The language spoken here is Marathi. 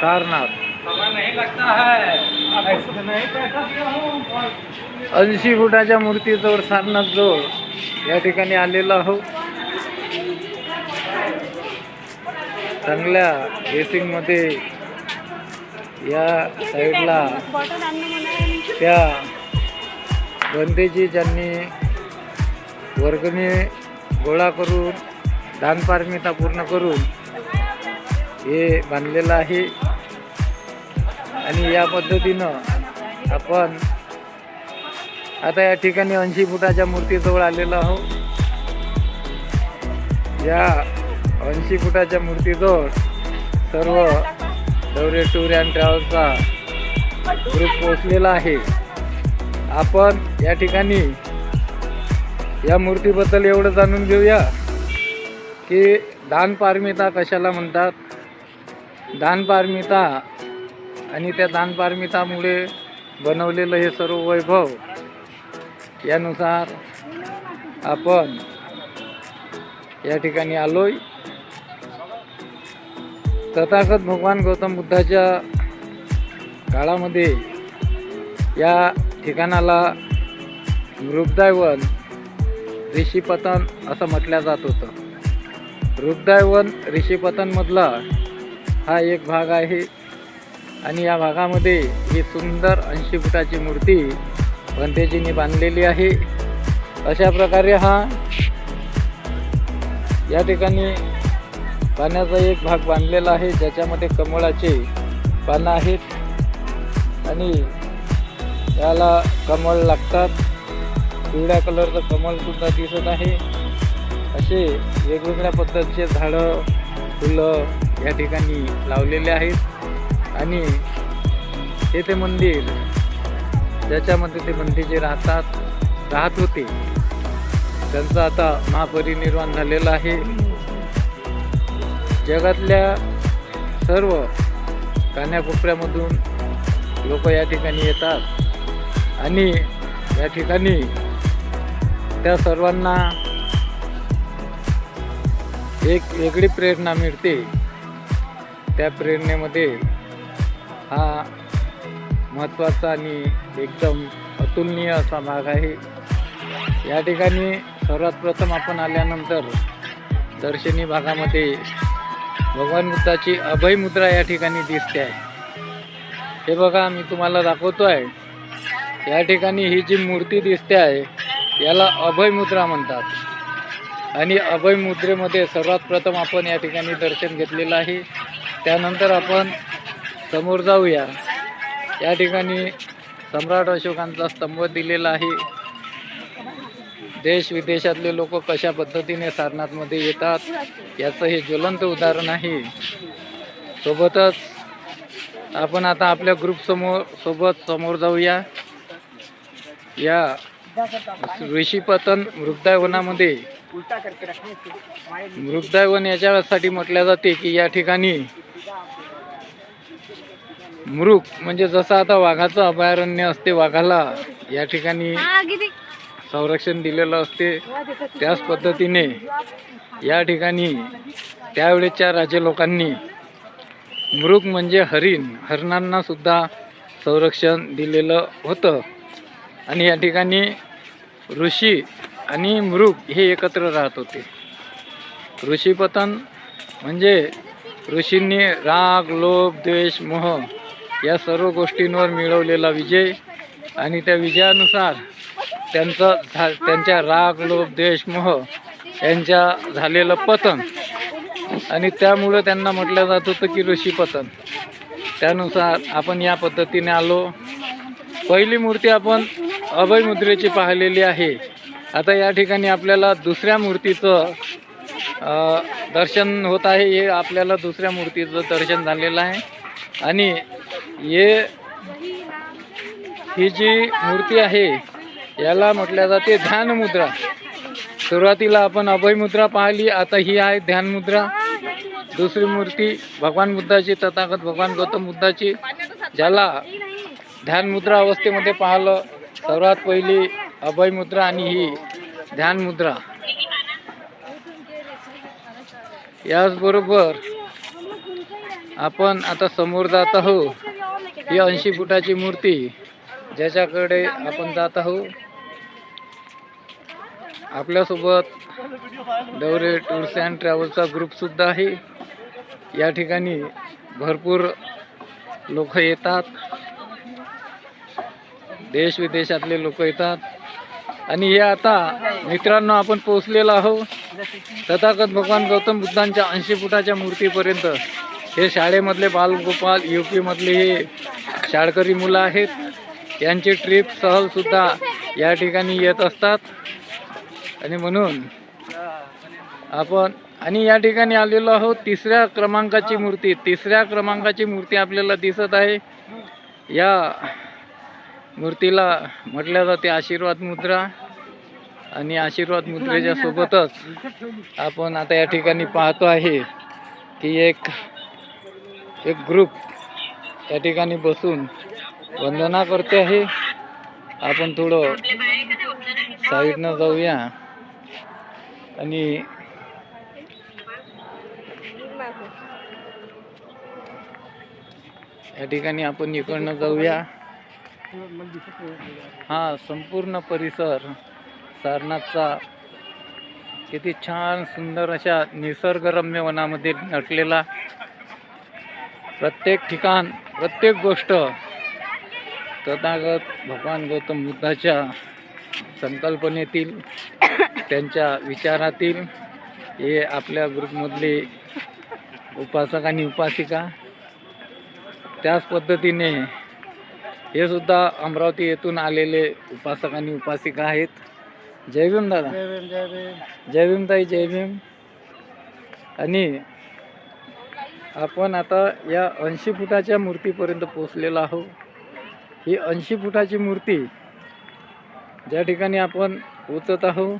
सारनाथ। समय नहीं लगता है। ऐसे नहीं। पैसा दिया हूँ ऐंशी फुटाच्या मूर्तीजवळ सारनाथ जवळ या ठिकाणी आलेलो आहोत चांगल्या ड्रेसिंगमध्ये या साईडला त्या बंदेजी ज्यांनी वर्गणी गोळा करून दानपारमिता पूर्ण करून हे बांधलेलं आहे. आणि या पद्धतीनं आपण आता या ठिकाणी ऐंशी फुटाच्या मूर्तीजवळ आलेलो आहोत. या ऐंशी फुटाच्या मूर्तीजवळ सर्व दौरे टूर अँड ट्रॅव्हल्सचा ग्रुप पोचलेला आहे. आपण या ठिकाणी या मूर्तीबद्दल एवढं जाणून घेऊया की दानपारमिता कशाला म्हणतात? दानपारमिता आणि त्या दानपारमितामुळे बनवलेलं हे सर्व वैभव यानुसार आपण या ठिकाणी आलोय. तथागत भगवान गौतम बुद्धाच्या काळामध्ये या ठिकाणाला मृगदायवन ऋषीपतन असं म्हटलं जात होतं. मृगदायवन ऋषीपतनमधला हा एक भाग आहे. आणि या भागामध्ये ही सुंदर ऐंशी फुटाची मूर्ती भंतेजीने बांधलेली आहे. अशा प्रकारे हा या ठिकाणी पाण्याचा एक भाग बांधलेला आहे ज्याच्यामध्ये कमळाचे पानं आहेत आणि याला कमळ लागतात. पिवळ्या कलरचं कमळ सुद्धा दिसत आहे. असे वेगवेगळ्या पद्धतीचे झाडं फुलं या ठिकाणी लावलेले आहेत. आणि हे ते मंदिर ज्याच्यामध्ये ते मंदिर जे राहतात राहत होते. त्यांचं आता महापरिनिर्वाण झालेलं आहे. जगातल्या सर्व कान्याकोपऱ्यामधून लोक या ठिकाणी येतात. आणि या ठिकाणी त्या सर्वांना एक वेगळी प्रेरणा मिळते. त्या प्रेरणेमध्ये हा महत्त्वाचा आणि एकदम अतुलनीय असा भाग आहे. या ठिकाणी सर्वात प्रथम आपण आल्यानंतर दर्शनी भागामध्ये भगवान बुद्धाची अभय मुद्रा या ठिकाणी दिसते आहे. हे बघा मी तुम्हाला दाखवतो आहे या ठिकाणी ही जी मूर्ती दिसते आहे याला अभय मुद्रा म्हणतात. आणि अभय मुद्रेमध्ये सर्वात प्रथम आपण या ठिकाणी दर्शन घेतलेलं आहे. त्यानंतर आपण समोर जाऊया. या ठिकाणी सम्राट अशोकांचा स्तंभ दिलेला आहे. देश विदेशातले लोक कशा पद्धतीने सारनाथमध्ये येतात याचं हे ज्वलंत उदाहरण आहे. सोबतच आपण आता आपल्या ग्रुपसमोर सोबत समोर जाऊया. या ऋषीपतन मृगदायवनामध्ये. मृगदायवन याच्यासाठी म्हटल्या जाते की या ठिकाणी मृग म्हणजे जसं आता वाघाचं अभयारण्य असते वाघाला या ठिकाणी संरक्षण दिलेलं असते. त्याच पद्धतीने या ठिकाणी त्यावेळेच्या राजे लोकांनी मृग म्हणजे हरिण हरणांना सुद्धा संरक्षण दिलेलं होतं. आणि या ठिकाणी ऋषी आणि मृग हे एकत्र राहत होते. ऋषीपतन म्हणजे ऋषींनी राग लोभ द्वेष मोह या सर्व गोष्टींवर मिळवलेला विजय. आणि त्या विजयानुसार त्यांचं झा त्यांच्या राग लोभ द्वेष मोह यांच्या झालेलं पतन. आणि त्यामुळं त्यांना म्हटलं जात होतं की ऋषी पतन. त्यानुसार आपण या पद्धतीने आलो. पहिली मूर्ती आपण अभय मुद्रेची पाहिलेली आहे. आता या ठिकाणी आपल्याला दुसऱ्या मूर्तीचं दर्शन होत आहे. हे आपल्याला दुसऱ्या मूर्तीचं दर्शन झालेलं आहे. आणि ये ही जी मूर्ती आहे याला म्हटल्या जाते ध्यानमुद्रा सुरुवातीला आपण अभयमुद्रा पाहिली आता ही आहे ध्यानमुद्रा दुसरी मूर्ती भगवान बुद्धाची तथागत भगवान गौतम बुद्धाची ज्याला ध्यानमुद्रा अवस्थेमध्ये पाहिलं. सर्वात पहिली अभयमुद्रा आणि ही ध्यानमुद्रा याचबरोबर आपण आता समोर जात आहोत. ही ऐंशी फुटाची मूर्ती ज्याच्याकडे आपण जात आहोत. आपल्यासोबत दौरे टूर्स अँड ट्रॅव्हलचा ग्रुपसुद्धा आहे. या ठिकाणी भरपूर लोक येतात. देश विदेशातले लोक येतात. आणि हे आता मित्रांनो आपण पोहोचलेलो आहोत. तथागत भगवान गौतम बुद्धांच्या ऐंशी फुटाच्या मूर्तीपर्यंत. हे शाळेमधले बालगोपाल यू पीमधले हे शाळकरी मुलं आहेत. यांची ट्रिप सहलसुद्धा या ठिकाणी येत असतात. आणि म्हणून आपण आणि या ठिकाणी आलेलो आहोत तिसऱ्या क्रमांकाची मूर्ती. तिसऱ्या क्रमांकाची मूर्ती आपल्याला दिसत आहे. या मूर्तीला म्हटल्या जाते आशीर्वाद मुद्रा. आणि आशीर्वाद मुद्रेच्या सोबतच आपण आता या ठिकाणी पाहतो आहे की एक एक ग्रुप या ठिकाणी बसून वंदना करते आहे. आपण थोडं साईडनं जाऊया. आणि या ठिकाणी आपण इकडनं जाऊया. हा संपूर्ण परिसर सारनाथचा. किती छान सुंदर अशा निसर्गरम्य वनामध्ये नटलेला. प्रत्येक ठिकाण प्रत्येक गोष्ट तथागत भगवान गौतम बुद्धाच्या संकल्पनेतील त्यांच्या विचारातील हे आपल्या ग्रुपमधले उपासक आणि उपासिका त्याच पद्धतीने हे सुद्धा अमरावती येथून आलेले उपासक आणि उपासिका आहेत. जय भीम दादा. जय भीम ताई जय भीम. आणि आपण आता या ऐंशी फुटाच्या मूर्तीपर्यंत पोचलेलो आहोत. ही ऐंशी फुटाची मूर्ती ज्या ठिकाणी आपण पोचत आहोत